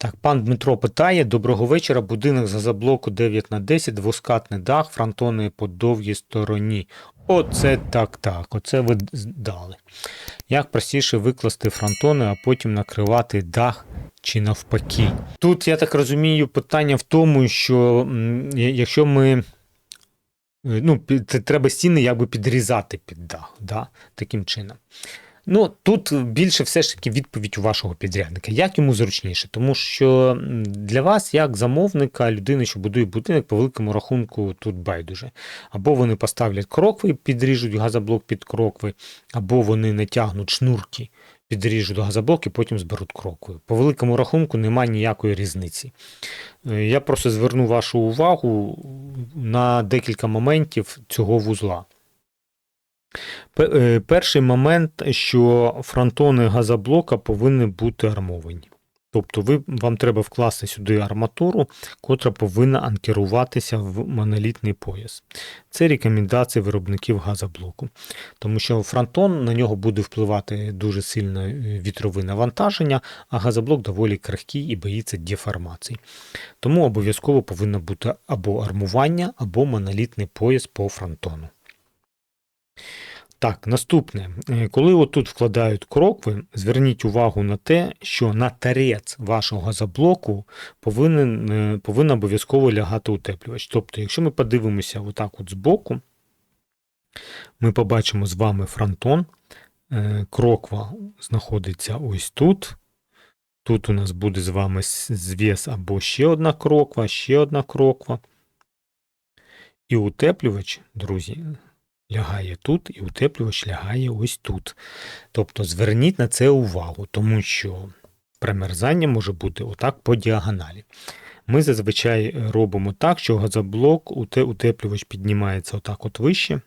Так, пан Дмитро питає: доброго вечора. Будинок з газоблоку 9 на 10, двоскатний дах, фронтони по довгій стороні. Оце так, так. Оце ви з- дали. Як простіше викласти фронтони, а потім накривати дах чи навпаки? Тут, я так розумію, питання в тому, що якщо ми. е, Ну, треба стіни якби підрізати під дах, да? таким чином. Ну, тут більше все ж таки відповідь у вашого підрядника. Як йому зручніше? Тому що для вас, як замовника, людини, що будує будинок, по великому рахунку тут байдуже. Або вони поставлять крокви, підріжуть газоблок під крокви, або вони натягнуть шнурки, підріжуть газоблок і потім зберуть кроквою. По великому рахунку немає ніякої різниці. Е, Я просто зверну вашу увагу на декілька моментів цього вузла. Е, Перший момент, що фронтони газоблока повинні бути армовані. Тобто ви, вам треба вкласти сюди арматуру, котра повинна анкеруватися в монолітний пояс. Це рекомендації виробників газоблоку. Тому що фронтон на нього буде впливати дуже сильно е, вітрове навантаження, а газоблок доволі крихкий і боїться деформацій. Тому обов'язково повинно бути або армування, або монолітний пояс по фронтону. Так, наступне. Е, Коли отут вкладають крокви, зверніть увагу на те, що на тарець вашого газоблоку повинен, е, повинен обов'язково лягати утеплювач. Тобто, якщо ми подивимося отак от збоку, ми побачимо з вами фронтон. Е, Кроква знаходиться ось тут. Тут у нас буде з вами зв'яз або ще одна кроква, ще одна кроква. І утеплювач, друзі, лягає тут, і утеплювач лягає ось тут. Тобто зверніть на це увагу, тому що примерзання може бути отак по діагоналі. Ми зазвичай робимо так, що газоблок, утеплювач піднімається отак от вище.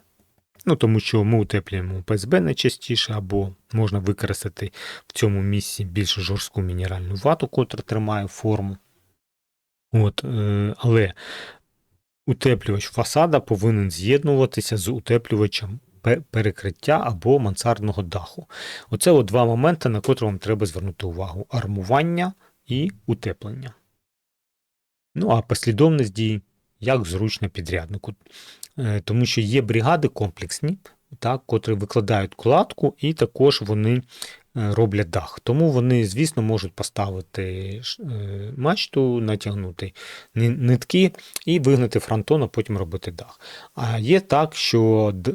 Ну, тому що ми утеплюємо ПСБ найчастіше, або можна використати в цьому місці більш жорстку мінеральну вату, котра тримає форму. От, е, але утеплювач фасада повинен з'єднуватися з утеплювачем перекриття або мансардного даху. Оце от два моменти, на котрі вам треба звернути увагу: армування і утеплення. Ну, а послідовність дій, як зручно підряднику. Е, Тому що є бригади комплексні, так, котрі викладають кладку, і також вони роблять дах. Тому вони, звісно, можуть поставити е, мачту, натягнути нитки і вигнати фронтон, а потім робити дах. А є так, що е,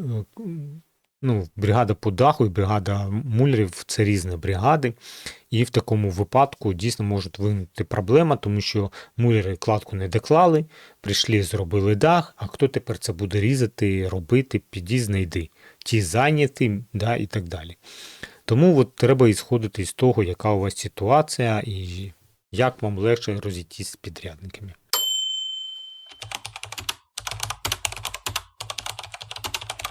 ну, бригада по даху і бригада мулярів це різні бригади. І в такому випадку дійсно можуть виникнути проблема, тому що муляри кладку не доклали, прийшли, зробили дах, а хто тепер це буде різати, робити, піді знайди. Ті зайняті, да, і так далі. Тому от треба ісходити з того, яка у вас ситуація і як вам легше розійтись з підрядниками.